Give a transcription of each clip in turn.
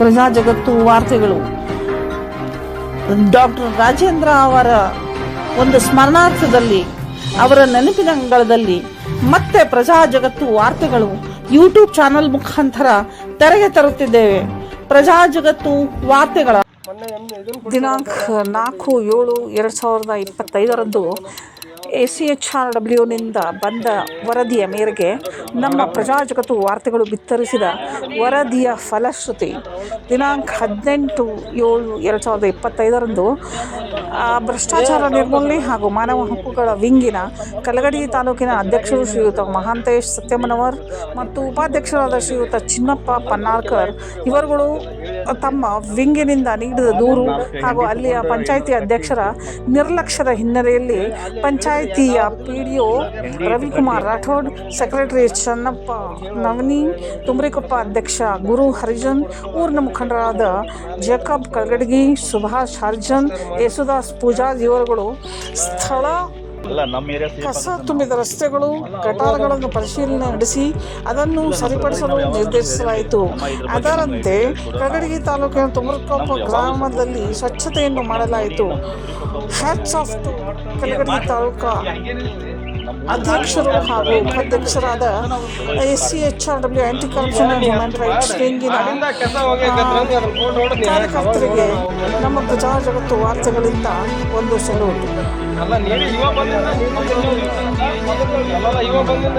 ಪ್ರಜಾ ಜಗತ್ತು ವಾರ್ತೆಗಳು. ಡಾಕ್ಟರ್ ರಾಜೇಂದ್ರ ಅವರ ಒಂದು ಸ್ಮರಣಾರ್ಥದಲ್ಲಿ ಅವರ ನೆನಪಿನ ಅಂಗಳದಲ್ಲಿ ಮತ್ತೆ ಪ್ರಜಾ ಜಗತ್ತು ವಾರ್ತೆಗಳು ಯೂಟ್ಯೂಬ್ ಚಾನೆಲ್ ಮುಖಾಂತರ ತೆರೆಗೆ ತರುತ್ತಿದ್ದೇವೆ. ಪ್ರಜಾ ಜಗತ್ತು ವಾರ್ತೆಗಳ ದಿನಾಂಕ ನಾಲ್ಕು ಏಳು ಎರಡು ಸಾವಿರದ ಇಪ್ಪತ್ತೈದರಂದು ಎ ಸಿ ಎಚ್ ಆರ್ ಡಬ್ಲ್ಯೂನಿಂದ ಬಂದ ವರದಿಯ ಮೇರೆಗೆ ನಮ್ಮ ಪ್ರಜಾಜಗತ್ತು ವಾರ್ತೆಗಳು ಬಿತ್ತರಿಸಿದ ವರದಿಯ ಫಲಶ್ರುತಿ ದಿನಾಂಕ ಹದಿನೆಂಟು ಏಳು ಎರಡು ಸಾವಿರದ ಇಪ್ಪತ್ತೈದರಂದು ಭ್ರಷ್ಟಾಚಾರ ನಿರ್ಮೂಲನೆ ಹಾಗೂ ಮಾನವ ಹಕ್ಕುಗಳ ವಿಂಗಿನ ಕಲಗಡಿ ತಾಲೂಕಿನ ಅಧ್ಯಕ್ಷರು ಶ್ರೀಯುತ ಮಹಾಂತೇಶ್ ಸತ್ಯಮನವರ್ ಮತ್ತು ಉಪಾಧ್ಯಕ್ಷರಾದ ಶ್ರೀಯುತ ಚಿನ್ನಪ್ಪ ಪನ್ನಾರ್ಕರ್, ಇವರುಗಳು ತಮ್ಮ ವಿಂಗಿನಿಂದ ನೀಡಿದ ದೂರು ಹಾಗೂ ಅಲ್ಲಿಯ ಪಂಚಾಯಿತಿ ಅಧ್ಯಕ್ಷರ ನಿರ್ಲಕ್ಷ್ಯದ ಹಿನ್ನೆಲೆಯಲ್ಲಿ ಪಂಚಾಯಿತಿಯ P D O Ravikumar Rathod, secretary Channappa Navani, Tumarikoppa ಅಧ್ಯಕ್ಷ ಗುರು ಹರಿಜನ್, ಊರಿನ ಮುಖಂಡರಾದ ಜಕಬ್ ಕಲ್ಗಡ್ಗಿ, ಸುಭಾಷ್ ಹರ್ಜನ್, ಯೇಸುದಾಸ್ ಪೂಜಾ ಇವರುಗಳು ಸ್ಥಳ ಕಸ ತುಂಬಿದ ರಸ್ತೆಗಳು ಗಟಾರಗಳನ್ನು ಪರಿಶೀಲನೆ ನಡೆಸಿ ಅದನ್ನು ಸರಿಪಡಿಸಲು ನಿರ್ದೇಶಿಸಲಾಯಿತು ಅದರಂತೆ ಕಗಡಿಗಿ ತಾಲೂಕಿನ ತುಮರಕೊಪ್ಪ ಗ್ರಾಮದಲ್ಲಿ ಸ್ವಚ್ಛತೆಯನ್ನು ಮಾಡಲಾಯಿತು. Hats off to Kalagadi taluka. ಅಧ್ಯಕ್ಷರು ಹಾಗೂ ಉಪಾಧ್ಯಕ್ಷರಾದ S C H R W anti corruption and human rights ವಿಂಗಿನ ಕಾರ್ಯಕರ್ತರಿಗೆ ನಮ್ಮ ಪ್ರಜಾ ಜಗತ್ತು ವಾರ್ತೆಗಳಿಂದ ಒಂದು ಸಲೂಟ್ ಅಲ್ಲ ನೀನು ಇವ ಬಂದಿಂದ ನೀನು ಅಲ್ಲ ವಿಡಿಯೋ ಬಂದಿಂದ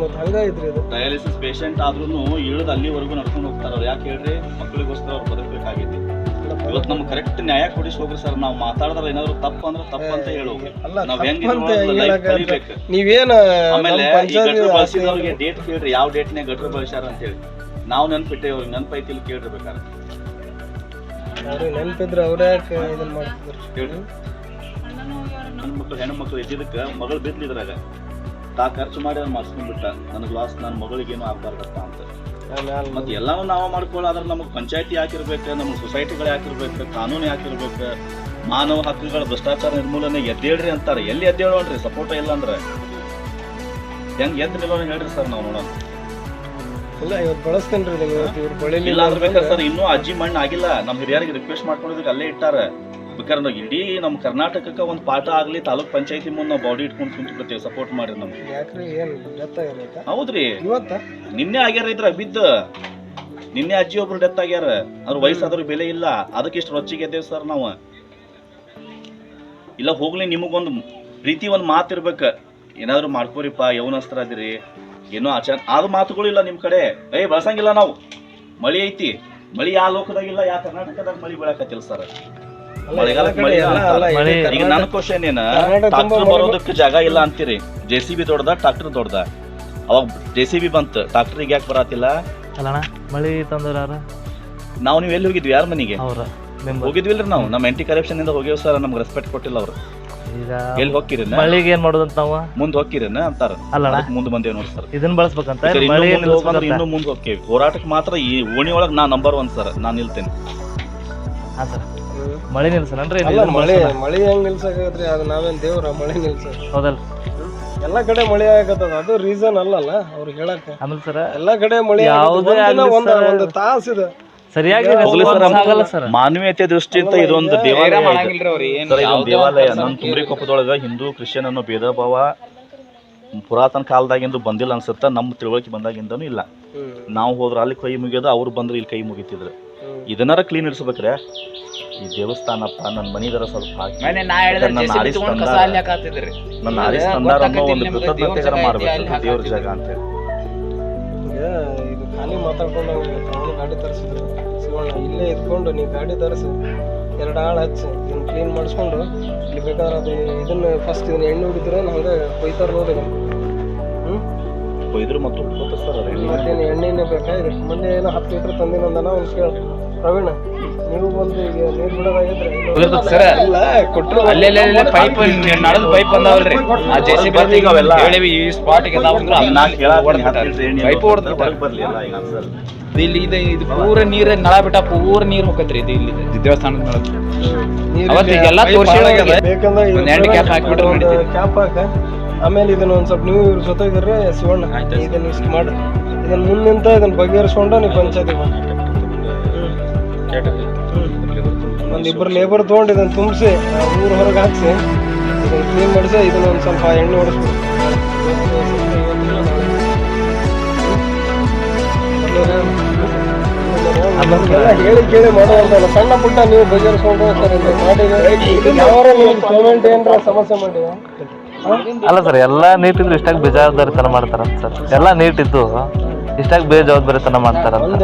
ಮತ್ತೆ ಇದು. ಡಯಾಲಿಸಿಸ್ ಪೇಷಂಟ್ ಆದ್ರೂ ಇಳಿದು ಅಲ್ಲಿವರೆಗೂ ನಡ್ಕೊಂಡು ಹೋಗ್ತಾರ ಅವ್ರು. ಯಾಕೆ ಹೇಳ್ರಿ? ಮಕ್ಕಳಿಗೋಸ್ಕರ ಅವ್ರು ಬದುಕಬೇಕಾಗಿದೆ ಇವತ್ತು ನಮ್ಗೆ ಕರೆಕ್ಟ್ ನ್ಯಾಯ ಕೊಡಿಸಿ ಹೋಗ್ರಿ ಸರ್. ನಾವು ಮಾತಾಡಿದ್ರೆ ಏನಾದ್ರು ತಪ್ಪು ಅಂದ್ರೆ ತಪ್ಪು ಅಂತ ಹೇಳು. ಅಲ್ಲ ನಾವ್ ಹೆಂಗ್ ತಪ್ಪಂತ ಇದ್ರೂ life ಹೇಳಕ ಕಲಿಬೇಕು. ನೀವೇನು ಆಮೇಲೆ ಈ ಗಟ್ರ ಬಳಸಿದವ್ರಿಗೆ ಡೇಟ್ ಕೇಳ್ರಿ. ಯಾವ ಡೇಟ್ನಾಗ ಗಟ್ರ ಬಳಸ್ಯಾರ ಅಂತ ಹೇಳಿ. ನಾವು ನೆನ್ಪಿಟ್ಟೆ ಅವ್ರಿಗೆ ನೆನ್ಪೈತಿ ಅವ್ರಿಗೆ ನೆನಪಿದ್ರೆ ಅವ್ರ ಯಾಕೆ ಇದನ್ನ ಮಾಡ್ತಿದ್ರು? ನನ್ನ ಮಕ್ಳು ಹೆಣ್ಣು ಮಕ್ಕಳು ಇದ್ದಿದ್ದಕ್ಕೆ ಮಗಳು ಬಿದ್ಲಿದ್ರಾಗ ತಾ ಖರ್ಚು ಮಾಡಿ ಅವ್ನು ಮಾಡಿಸ್ಕೊಂಡ್ಬಿಟ್ಟ. ನನಗೆ ಲಾಸ್ ನನ್ನ ಮಗಳಿಗೇನು ಆಗ್ಬಾರ್ದಪ್ಪ ಅಂತ. ಮತ್ತೆ ಎಲ್ಲವನ್ನು ನಾವು ಮಾಡ್ಕೊಳ್ಳೋದ್ರೆ ನಮಗೆ ಪಂಚಾಯತಿ ಹಾಕಿರ್ಬೇಕು ನಮಗೆ ಸೊಸೈಟಿಗಳು ಹಾಕಿರ್ಬೇಕು ಕಾನೂನು ಯಾಕಿರ್ಬೇಕು ಮಾನವ ಹಕ್ಕುಗಳ ಭ್ರಷ್ಟಾಚಾರ ನಿರ್ಮೂಲನೆ ಎದ್ದೇಳ್ರಿ ಅಂತಾರೆ. ಎಲ್ಲಿ ಎದ್ದೇಳೋಣ್ರಿ ಸಪೋರ್ಟ್ ಇಲ್ಲ ಅಂದ್ರೆ. ಹೆಂಗ್ ಎದ್ದು ನಿಲ್ಲೋಣ ಹೇಳ್ರಿ ಸರ್ ನಾವು ನೋಡೋಣ. ಇಲ್ಲ ಇವತ್ತು ಬಳಸ್ತೇನ್ರಿ ಇಲ್ಲ ಅಂದ್ರೆ ಬೇಕಾದ್ರೆ ಸರ್ ಇನ್ನೂ ಅಜ್ಜಿ ಮಣ್ಣು ಆಗಿಲ್ಲ. ನಮ್ಮ ಹಿರಿಯರಿಗೆ ರಿಕ್ವೆಸ್ಟ್ ಮಾಡ್ಕೊಂಡಿದ್ದಕ್ಕೆ ಅಲ್ಲೇ ಇಟ್ಟಾರ. ಬೇಕಾದ್ರೆ ನಾವು ಇಡೀ ನಮ್ಮ ಕರ್ನಾಟಕಕ್ಕೆ ಒಂದು ಪಾಠ ಆಗಲಿ ತಾಲೂಕ್ ಪಂಚಾಯತಿ ಮುಂದೆ ನಾವು ಬಾಡಿ ಇಟ್ಕೊಂಡು ಕುಂತು ಬಿಡ್ತೇವೆ ಸಪೋರ್ಟ್ ಮಾಡಿ ನಮ್ಗೆ. ಯಾಕ್ರಿ ಏನು ಹೌದ್ರಿ. ಇವತ್ತ? ನಿನ್ನೆ ಆಗ್ಯಾರ ಇದ್ರ ಬಿದ್ದ. ನಿನ್ನೆ ಅಜ್ಜಿ ಒಬ್ರು ಡೆತ್ ಆಗ್ಯಾರ. ಅವ್ರ ವಯಸ್ಸಾದ್ರೂ ಬೆಲೆ ಇಲ್ಲ. ಅದಕ್ಕೆ ಇಷ್ಟು ರೊಚ್ಚಿಗೆ ಇದ್ದೇವೆ ಸರ್ ನಾವು. ಇಲ್ಲ ಹೋಗ್ಲಿ ನಿಮಗೊಂದು ಪ್ರೀತಿ ಒಂದು ಮಾತು ಏನಾದ್ರೂ ಮಾಡ್ಕೋರಿಪ್ಪ ಯೌನಸ್ತ್ರ ಅದಿರಿ. ಏನೋ ಆಚಾರ ಆದ ಮಾತುಗಳಿಲ್ಲ ನಿಮ್ ಕಡೆ. ಏಯ್ ಬಳಸಂಗಿಲ್ಲ ನಾವು. ಮಳಿ ಐತಿ. ಮಳಿ ಯಾವ ಲೋಕದಾಗಿಲ್ಲ ಯಾವ ಕರ್ನಾಟಕದಾಗ ಮಳಿ ಬೀಳಕತ್ತಿಲ್ಲ ಸರ್. ಅಲ್ಲ, ಮಳೆ ಅಲ್ಲ, ಈಗ ನನ್ನ ಕ್ವಶನ್ ಏನ? ಟ್ರಾಕ್ಟರ್ ಬರೋದಕ್ಕೆ ಜಾಗ ಇಲ್ಲ ಅಂತೀರಿ. ಜೆ ಸಿ ಬಿ ದೊಡ್ಡದ ಟ್ರಾಕ್ಟರ್ ದೊಡ್ಡದ. ಅವಾಗ ಜೆ ಸಿ ಬಿ ಬಂತು. ಟ್ರಾಕ್ಟರ್ ಯಾಕೆ ಬರತ್ತಿಲ್ಲ? ಅಲ್ಲಣ್ಣ ಮಳಿ ತಂದ್ರ ನಾವು ನೀವು ಎಲ್ಲಿ ಹೋಗಿದ್ವಿ? ಯಾರ ಮನೆಗೆ? ಅವ್ರ ಹೋಗಿದ್ವಿಲ್ರಿ ನಾವು. ನಮ್ಮ ಆಂಟಿ ಕರಪ್ಷನ್ ಇಂದ ಹೋಗ್ಯಾವ ಸರ್ ನಮ್ಗೆ ರೆಸ್ಪೆಕ್ಟ್ ಕೊಟ್ಟಿಲ್ಲ ಅವ್ರು. ಈಗ ಎಲ್ಲಿ ಹೋಗ್ತೀರಿ ಮಳಿಗೆ ಏನ್ ಮಾಡೋದಂತ ನಾವು? ಮುಂದೆ ಹೋಗ್ಕಿರೇನ ಅಂತಾರ. ಅಲ್ಲಣ್ಣ. ಮುಂದೆ ಬಂದೇವ್ ನೋಡಿ ಸರ್. ಇದನ್ನ ಬಳಸ್ಬೇಕಂತ? ಮಳಿ ಇನ್ನೂ ಮುಂದೆ ಹೋಗ್ತೀವಿ. ಹೋರಾಟಕ್ಕೆ ಮಾತ್ರ ಈ ಓಣಿ ಒಳಗ್ ನಾ ನಂಬರ್ ಒನ್ ಸರ್. ನಾನು ನಿಲ್ತೇನೆ. ಹಾ ಸರ್ ಮಳಿ ನಿಲ್ಸಲ್ಲ ಅಲ್ಲ ಮಳೆ ಮಳೆ ಹೆಂಗ್ ಅದು ನಾವೇನ್ ದೇವ್ರ ಮಳೆ ನಿಲ್ಸ ಹೌದಲ್ ಎಲ್ಲಾ ಕಡೆ ಮಳೆ ಆಗತ್ತದ? ಅದು ರೀಸನ್ ಅಲ್ಲಲ್ಲ ಅವ್ರಿಗೆ ಹೇಳಕ್ ಆಮೇಲೆ ಸರ್ ಎಲ್ಲಾ ಕಡೆ ಮಳೆ ಯಾವುದೇ ಆಗ್ಲಿ ಒಂದ sir. ಒಂದು ತಾಸ ಇದೆ. ಸರಿಯಾಗಿ response ಆಗಲ್ಲ ಸರ್. ಮಾನವೀಯತೆ ದೃಷ್ಟಿಯಿಂದ ಇದೊಂದು ದೇವಾಲಯ ಇದೆ. ಸರ್, ಇದೊಂದು ದೇವಾಲಯ. ನಮ್ಮ ತುಮರಿ ಕೊಪ್ಪದೊಳಗ ಹಿಂದೂ ಕ್ರಿಶ್ಚಿಯನ್ ಅನ್ನೋ ಭೇದ ಭಾವ ಪುರಾತನ ಕಾಲದಾಗಿಂದು ಬಂದಿಲ್ಲ ಅನ್ಸುತ್ತ ನಮ್ಮ ತಿಳುವಳಿಕೆ ಬಂದಾಗಿಂದನೂ ಇಲ್ಲ. ನಾವು ಹೋದ್ರೆ ಅಲ್ಲಿ ಕೈ ಮುಗಿಯೋದು ಅವ್ರು ಬಂದ್ರೆ ಇಲ್ಲಿ ಕೈ ಮುಗಿತಿದ್ರು. ಇದನ್ನಾರ ಕ್ಲೀನ್ ಇಡ್ಸ್ಬೇಕ್ರೆ. ಈ ದೇವಸ್ಥಾನಪ್ಪ ನನ್ನ ಮನಿದರ ಸ್ವಲ್ಪ ಹಾಕಿ. ಮನೆ ನಾ ಹೇಳಿದ್ರೆ ನನ್ನ ಆರಿಸ್ ತಗೊಂಡ್ ಕಸ ತಂದಾರ. ಅಲ್ಲಿ ನನ್ನ ಆರಿಸ್ ತಂದಾರ ಅನ್ನೋ ಒಂದು ಕೃತಜ್ಞತೆಗಾರ ದೇವ್ರ ಜಾಗ ಮಾಡ್ಬೇಕು ದೇವ್ರ ಜಾಗ ಅಂತ ಹೇಳಿ. ಈಗ ಇದು ಖಾಲಿ ಮಾತಾಡ್ಕೊಂಡು ಅವನು ಗಾಡಿ ತರಿಸಿದ್ರು. ಶಿವಣ್ಣ ಇಲ್ಲೇ ಇದ್ಕೊಂಡು ನೀ ಗಾಡಿ ತರಿಸಿ. ಎರಡು ಆಳು ಹಚ್ಚಿ. ಇದನ್ನ ಕ್ಲೀನ್ ಮಾಡಿಸ್ಕೊಂಡು ಇಲ್ಲಿ ಬೇಕಾದ್ರೆ ಅದು ಇದನ್ನ ಫಸ್ಟ್ ಇದನ್ನ ಎಣ್ಣೆ ಹೊಡಿದ್ರೆ ಹಂಗೆ ಕೊಯ್ತಾರ ನೋಡಿ ನಮ್ಗೆ. ಹ್ಮ್? ಕೊಯ್ದ್ರು ಮತ್ತು ಸರ್ ಮತ್ತೇನು ಎಣ್ಣೆನೇ ಬೇಕಾ? ಇದು ಮೊನ್ನೆ ಏನೋ ಹತ್ತು ಲೀಟ್ರ್ ತಂದಿನಂದನ ಅವ್ನು ಕೇಳ. ಪ್ರವೀಣ ನೀವು ಬಂದು ಈಗ ನೀರು ಬಿಡೋದಾಗಿದ್ರೆ ಸರ್. ಕೊಟ್ಟರು ಅಲ್ಲೆಲ್ಲ ಪೈಪ್ ನಡೆದ ಪೈಪ್ ಬಂದಾವಲ್ರಿ. ಆ ಜೆ ಸಿ ಬಿ ಈಗ ಅವೆಲ್ಲ. ಹೇಳಿವಿ ಈ ಸ್ಪಾಟ್ಗೆ ಈಗ ನಾ ಕೇಳಾತೀನಿ ಪೈಪ್ ಹೊಡೆದ ಹೊರಗೆ ಬರ್ಲಿ ಈಗ ಸರ್ ಇಲ್ಲಿ ಇದು ಇದು ಪೂರ ನೀರ ನಳ ಬಿಟ್ಟ ಪೂರ ನೀರ್ ಹೋಗತ್ರಿ ಇದು ಇಲ್ಲಿ. ದೇವಸ್ಥಾನದ ನಳ ಅವತ್ತು ಈಗೆಲ್ಲ ತೋರ್ಸ್ಯಾಳಾಗ್ಯದ. ಬೇಕಂದ್ರೆ ಎರಡು ಕ್ಯಾಪ್ ಹಾಕ್ಬಿಟ್ರೆ ನಡೀತದೆ. ಕ್ಯಾಪ್ ಹಾಕ. ಆಮೇಲೆ ಇದನ್ನ ಒಂದ್ ಸ್ವಲ್ಪ ನೀವು ಇವ್ರ ಜೊತೆ ಇದ್ರೆ ಶಿವಣ್ಣ. ಇದನ್ನ ಇಷ್ಟು ಮಾಡಿ ಇದನ್ನ ಮುಂದೆ ನಿಂತ ಇದನ್ನ ಬಗೆಹರಿಸ್ಕೊಂಡು ನೀವು ಪಂಚಾಯತಿ ಒಂದ್ ಇಬ್ಬರು ಲೇಬರ್ ತಗೊಂಡು ಇದನ್ನು ತುಂಬಿಸಿ ಊರು ಹೊರಗೆ ಹಾಕ್ಸಿ ಇದನ್ನ ಕ್ಲೀನ್ ಮಾಡಿಸಿ ಇದನ್ನ ಒಂದ್ ಸ್ವಲ್ಪ ಎಣ್ಣೆ ಹೊಡಿಸ್ಬೋದು ಹೇಳಿ ಕೇಳಿ ಮಾಡುವಂತಲ್ಲ ಸಣ್ಣ ಪುಟ್ಟ ನೀವು ಬಗೆಹರಿಸ್ಕೊಂಡು ಸರ್ ಮಾಡಿ ಪೇಮೆಂಟ್ ಏನಾರ ಸಮಸ್ಯೆ ಮಾಡಿ ಅಲ್ಲ ಸರ್ ಎಲ್ಲ ನೀಟ್ ಇದ್ರು ಇಷ್ಟಾಗಿ ಬೇಜವಾಬ್ದಾರಿತನ ಮಾಡ್ತಾರಂತ ಸರ್. ಎಲ್ಲ ನೀಟ್ ಇದ್ದು ಇಷ್ಟಾಗಿ ಬೇಜವಾಬ್ದಾರಿತನ ಮಾಡ್ತಾರಂತ.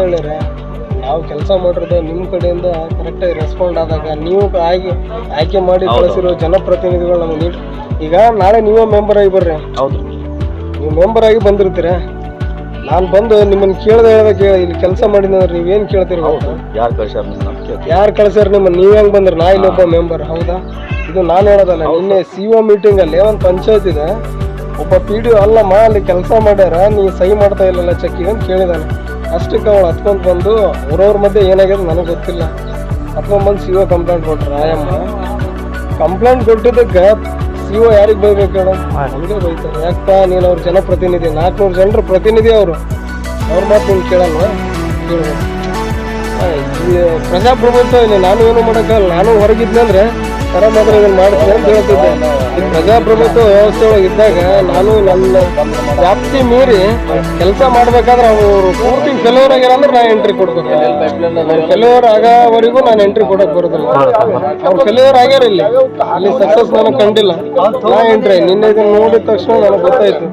ನಾವು ಕೆಲಸ ಮಾಡಿರೋದು ನಿಮ್ಮ ಕಡೆಯಿಂದ ಕರೆಕ್ಟಾಗಿ ರೆಸ್ಪಾಂಡ್ ಆದಾಗ ನೀವು ಆಯ್ಕೆ ಆಯ್ಕೆ ಮಾಡಿ ಕಳಿಸಿರೋ ಜನಪ್ರತಿನಿಧಿಗಳು ನಮಗೆ ನೀಡಿ ಈಗ ನಾಳೆ ನೀವೇ ಮೆಂಬರ್ ಆಗಿ ಬರ್ರಿ. ಹೌದು. ನೀವು ಮೆಂಬರ್ ಆಗಿ ಬಂದಿರ್ತೀರ? ನಾನು ಬಂದು ನಿಮ್ಮನ್ನು ಕೇಳ್ದೆ ಹೇಳ್ದೆ ಕೇಳಿ ಇಲ್ಲಿ ಕೆಲಸ ಮಾಡಿದ್ರೆ ನೀವೇನು ಕೇಳ್ತಿರ್ಬೋದು ಯಾರು ಕಳ್ಸ್ಯಾರ. ಯಾರು ಕಳ್ಸ್ಯಾರ ನಿಮ್ಮನ್ನು ನೀವು ಹೆಂಗೆ ಬಂದ್ರೆ? ನಾ ಇಲ್ಲೊಬ್ಬ ಮೆಂಬರ್ ಹೌದಾ? ಇದು ನಾನು ಹೇಳೋದಲ್ಲ ನಿನ್ನೆ ಸಿ ಒ ಮೀಟಿಂಗ್ ಅಲ್ಲಿ ಒಂದು ಪಂಚಾಯತ್ ಇದೆ. ಒಬ್ಬ ಪಿ ಡಿ ಅಲ್ಲಮ್ಮ ಅಲ್ಲಿ ಕೆಲಸ ಮಾಡ್ಯಾರ ನೀವು ಸಹಿ ಮಾಡ್ತಾ ಇಲ್ಲಲ್ಲ ಚೆಕ್ಕಿಗೆ ಅಂತ ಕೇಳಿದಾನೆ. ಅಷ್ಟಕ್ಕೆ ಅವಳು ಹತ್ಕೊಂಡು ಬಂದು ಅವ್ರವ್ರ ಮಧ್ಯೆ ಏನಾಗಿದೆ ನನಗೆ ಗೊತ್ತಿಲ್ಲ. ಹತ್ಕೊಂಡ್ ಬಂದು ಸಿ ಒ ಕಂಪ್ಲೇಂಟ್ ಕೊಟ್ರ ಆಯಮ್ಮ ಕಂಪ್ಲೇಂಟ್ ಕೊಟ್ಟಿದ್ದಕ್ಕೆ ಸಿ ಒ ಯಾರಿಗೆ ಬೈಬೇಕು ಹೇಳು? ನಮಗೆ ಬೈತಾರೆ. ಯಾಕಪ್ಪ ನೀನು ಅವ್ರ ಜನಪ್ರತಿನಿಧಿ ನಾಲ್ಕುನೂರು ಜನರ ಪ್ರತಿನಿಧಿ ಅವರು. ಅವ್ರ ಮಾತು ನೀನು ಕೇಳಲ್ವಾ? ಕೇಳ್ಬೇಕು ಪ್ರಜಾಪ್ರಭುತ್ವ ಇಲ್ಲಿ ನಾನು ಏನು ಮಾಡೋಕ್ಕಲ್ಲ ನಾನು ಹೊರಗಿದ್ದೆ ಮಾತ್ರ ಇದನ್ನ ಮಾಡ್ತೀನಿ ಅಂತ ಹೇಳ್ತಿದ್ದೆ. ಈ ಪ್ರಜಾಪ್ರಭುತ್ವ ವ್ಯವಸ್ಥೆ ಒಳಗೆ ಇದ್ದಾಗ ನಾನು ನನ್ನ ವ್ಯಾಪ್ತಿ ಮೀರಿ ಕೆಲಸ ಮಾಡ್ಬೇಕಾದ್ರೆ ಅವರು ಪೂರ್ತಿ ಫೆಲೋರ್ ಆಗ್ಯಾರ ಅಂದ್ರೆ ನಾ ಎಂಟ್ರಿ ಕೊಡ್ಬೇಕು. ಫೆಲೋರ್ ಆಗೋವರೆಗೂ ನಾನು ಎಂಟ್ರಿ ಕೊಡಕ್ ಬರೋದಿಲ್ಲ. ಅವ್ರು ಫೆಲೋರ್ ಆಗ್ಯಾರ ಇಲ್ಲಿ. ಅಲ್ಲಿ ಸಕ್ಸಸ್ ನನಗೆ ಕಂಡಿಲ್ಲ. ನಾ ಎಂಟ್ರಿ ನಿನ್ನೆ ಇದನ್ನ ನೋಡಿದ ತಕ್ಷಣ ನನಗೆ ಗೊತ್ತಾಯ್ತು.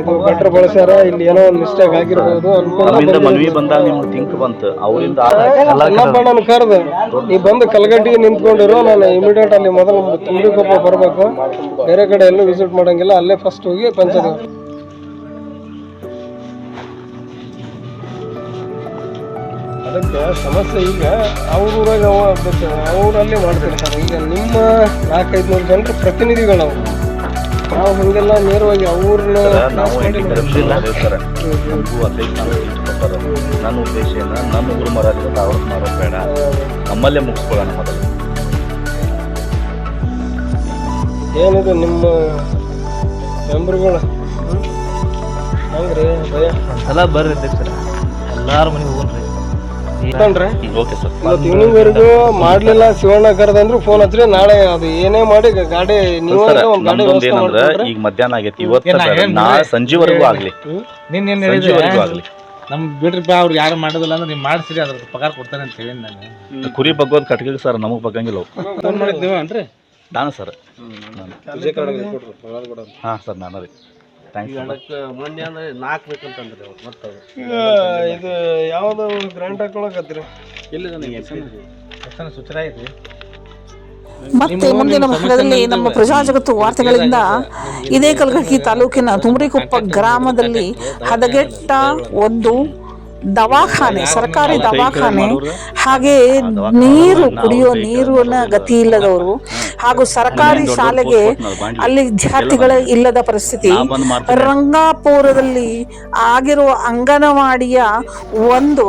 ಇದು ಬೆಟ್ರ್ ಬಳಸ್ಯಾರ ಇಲ್ಲಿ ಏನೋ ಒಂದು ಮಿಸ್ಟೇಕ್ ಆಗಿರ್ಬೋದು ನಮ್ಮಿಂದ ಅನ್ಕೊಂಡು ಮನವಿ ಬಂದಾಗ ನಿಮ್ಗೆ ತಿಂಕ್ ಬಂತು. ಅವರಿಂದ ನನ್ನಪ್ಪ ಕರೆದು ನೀ ಬಂದು ಕಲ್ಗಟ್ಟಿಗೆ ನಿಂತ್ಕೊಂಡಿರೋ ನಾನು ಇಮಿಡಿಯೇಟ್ ಅಲ್ಲಿ ಮೊದಲು ತುಂಬಿಕೊಪ್ಪ ಬರಬೇಕು. ಬೇರೆ ಕಡೆ ಎಲ್ಲೂ ವಿಸಿಟ್ ಮಾಡಂಗಿಲ್ಲ ಅಲ್ಲೇ ಫಸ್ಟ್ ಹೋಗಿ ಪಂಚದ ಅದಕ್ಕೆ ಸಮಸ್ಯೆ ಈಗ ಅವ್ರ ಊರಾಗ ಅವರಲ್ಲಿ ಮಾಡ್ತಿರ್ತಾರೆ ಈಗ ನಿಮ್ಮ ನಾಲ್ಕೈದು ನೂರು ಜನರು ಪ್ರತಿನಿಧಿಗಳು ಅವರು ನಾವು ಹಂಗೆಲ್ಲ ನೇರವಾಗಿ ಅವ್ರನ್ನ ನಾವು ಕರೆದಿಲ್ಲ. ಹೇಳ್ತಾರೆ ನಮಗೂ ಹದಿನೈದು ಸಾವಿರ ಸೀಟ್ ಕೊಟ್ಟಾರ ನನ್ನ ಉದ್ದೇಶ ಏನ? ನಮ್ಮ ಊರು ಮರಾಠಿ ಅವ್ರಿಗೆ ಮಾಡೋದು ಬೇಡ. ನಮ್ಮಲ್ಲೇ ಮುಗಿಸ್ಕೊಳ್ಳೋಣ ಮೊದಲು. ಏನಿದೆ ನಿಮ್ಮ ಮೆಂಬರ್ಗಳು? ಹಂಗ್ರಿ ಭಯ? ಎಲ್ಲ ಬರ್ರಿ ಸರ್ ಎಲ್ಲಾರ ಮನೆಗೆ ಹೋಗ್ರಿ ಓಕೆ ಸರ್. ಇವತ್ತು ಈವ್ನಿಂಗ್ವರೆಗೂ ಮಾಡ್ಲಿಲ್ಲ ಶಿವಣ್ಣ ಕರೆದಂದ್ರು ಫೋನ್ ಹಚ್ಚ್ರಿ ನಾಳೆ ಅದು ಏನೇ ಮಾಡಿ ಗಾಡಿ ನೀವು ಸರ್ ಒಂದು ಗಾಡಿ ನಮ್ದೊಂದು ವ್ಯವಸ್ಥೆ ಏನಂದ್ರೆ ಮಾಡ್ಕೊಂಡ್ರೆ. ಈಗ ಮಧ್ಯಾಹ್ನ ಆಗೈತಿ ಇವತ್ತು ಬೇಡ, ನಾಳೆ ಸಂಜೆವರೆಗೂ ಆಗ್ಲಿ. ಸಂಜೆವರೆಗೂ ಆಗ್ಲಿ. ನಮ್ ಬಿಡ್ರಿಪ್ಪ ಅವ್ರು ಯಾರು ಮಾಡೋದಿಲ್ಲ ಅಂದ್ರೆ ನೀವು ಮಾಡಿಸ್ರಿ ಅದ್ರ ಪಗಾರ ಕೊಡ್ತಾರೆ ಅಂತ ಹೇಳಿ ನಾನು. ಕುರಿ ಬಗ್ಗೋದ್ ಕಟ್ಗೆ ಸರ್ ನಮಗ್ ಬಗ್ಗಂಗಿಲ್ಲ ಅವು. ಫೋನ್ ಮಾಡಿದ್ ನೀವು ಅನ್ರಿ ನಾನು ಸರ್. ಹಾ ಸರ್ ನಾನು ರೀ. ಥ್ಯಾಂಕ್ಸ್ ಮೊನ್ನೆ ಅಂದ್ರೆ ನಾಲ್ಕು ಬೇಕಂತಂದ್ರಿ ಅವ್ರು ಮತ್ತೆ ಈಗ ಇದು ಯಾವ್ದು ಸೂಚನೆ ಐತಿ ಮತ್ತೆ ಮುಂದಿನ ಭಾಗದಲ್ಲಿ ನಮ್ಮ ಪ್ರಜಾಜಗತ್ತು ವಾರ್ತೆಗಳಿಂದ ಇದೇ ಕಲಘಟಗಿ ತಾಲೂಕಿನ ತುಮರಿಕೊಪ್ಪ ಗ್ರಾಮದಲ್ಲಿ ಹದಗೆಟ್ಟ ಒಂದು ದವಾಖಾನೆ ಸರ್ಕಾರಿ ದವಾಖಾನೆ ಹಾಗೆ ನೀರು ಕುಡಿಯೋ ನೀರಿನ ಗತಿ ಇಲ್ಲದವರು ಹಾಗೂ ಸರ್ಕಾರಿ ಶಾಲೆಗೆ ಅಲ್ಲಿ ವಿದ್ಯಾರ್ಥಿಗಳ ಇಲ್ಲದ ಪರಿಸ್ಥಿತಿ. ರಂಗಾಪುರದಲ್ಲಿ ಆಗಿರುವ ಅಂಗನವಾಡಿಯ ಒಂದು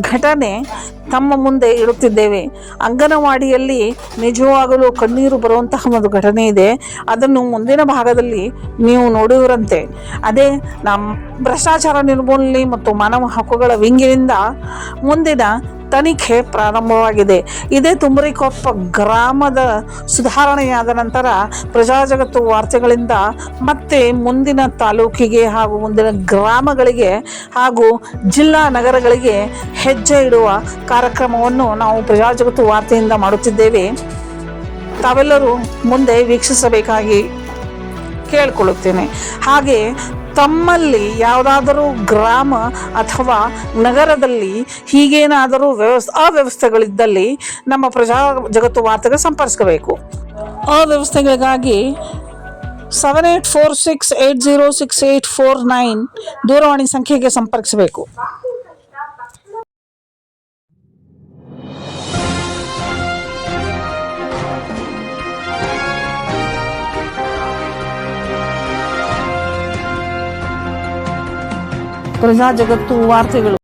ಘಟನೆ ತಮ್ಮ ಮುಂದೆ ಇಡುತ್ತಿದ್ದೇವೆ ಅಂಗನವಾಡಿಯಲ್ಲಿ ನಿಜವಾಗಲೂ ಕಣ್ಣೀರು ಬರುವಂತಹ ಒಂದು ಘಟನೆ ಇದೆ. ಅದನ್ನು ಮುಂದಿನ ಭಾಗದಲ್ಲಿ ನೀವು ನೋಡುವರಂತೆ ಅದೇ ನಮ್ಮ ಭ್ರಷ್ಟಾಚಾರ ನಿರ್ಮೂಲನೆ ಮತ್ತು ಮಾನವ ಹಕ್ಕುಗಳ ವಿಂಗಿನಿಂದ ಮುಂದಿನ ತನಿಖೆ ಪ್ರಾರಂಭವಾಗಿದೆ. ಇದೇ ತುಮರಿಕೊಪ್ಪ ಗ್ರಾಮದ ಸುಧಾರಣೆಯಾದ ನಂತರ ಪ್ರಜಾಜಗತ್ತು ವಾರ್ತೆಗಳಿಂದ ಮತ್ತೆ ಮುಂದಿನ ತಾಲೂಕಿಗೆ ಹಾಗೂ ಮುಂದಿನ ಗ್ರಾಮಗಳಿಗೆ ಹಾಗೂ ಜಿಲ್ಲಾ ನಗರಗಳಿಗೆ ಹೆಜ್ಜೆ ಇಡುವ ಕಾರ್ಯಕ್ರಮವನ್ನು ನಾವು ಪ್ರಜಾಜಗತ್ತು ವಾರ್ತೆಯಿಂದ ಮಾಡುತ್ತಿದ್ದೇವೆ. ತಾವೆಲ್ಲರೂ ಮುಂದೆ ವೀಕ್ಷಿಸಬೇಕಾಗಿ ಕೇಳಿಕೊಳ್ಳುತ್ತೇನೆ. ಹಾಗೆ ತಮ್ಮಲ್ಲಿ ಯಾವುದಾದರೂ ಗ್ರಾಮ ಅಥವಾ ನಗರದಲ್ಲಿ ಹೀಗೇನಾದರೂ ವ್ಯವಸ್, ಅವ್ಯವಸ್ಥೆಗಳಿದ್ದಲ್ಲಿ ನಮ್ಮ ಪ್ರಜಾ ಜಗತ್ತು ವಾರ್ತೆಗೆ ಸಂಪರ್ಕಿಸಬೇಕು ಅವ್ಯವಸ್ಥೆಗಳಿಗಾಗಿ seven eight four six eight zero six eight four nine ದೂರವಾಣಿ ಸಂಖ್ಯೆಗೆ ಸಂಪರ್ಕಿಸಬೇಕು. ಪ್ರಜಾ ಜಗತ್ತು ವಾರ್ತೆಗಳು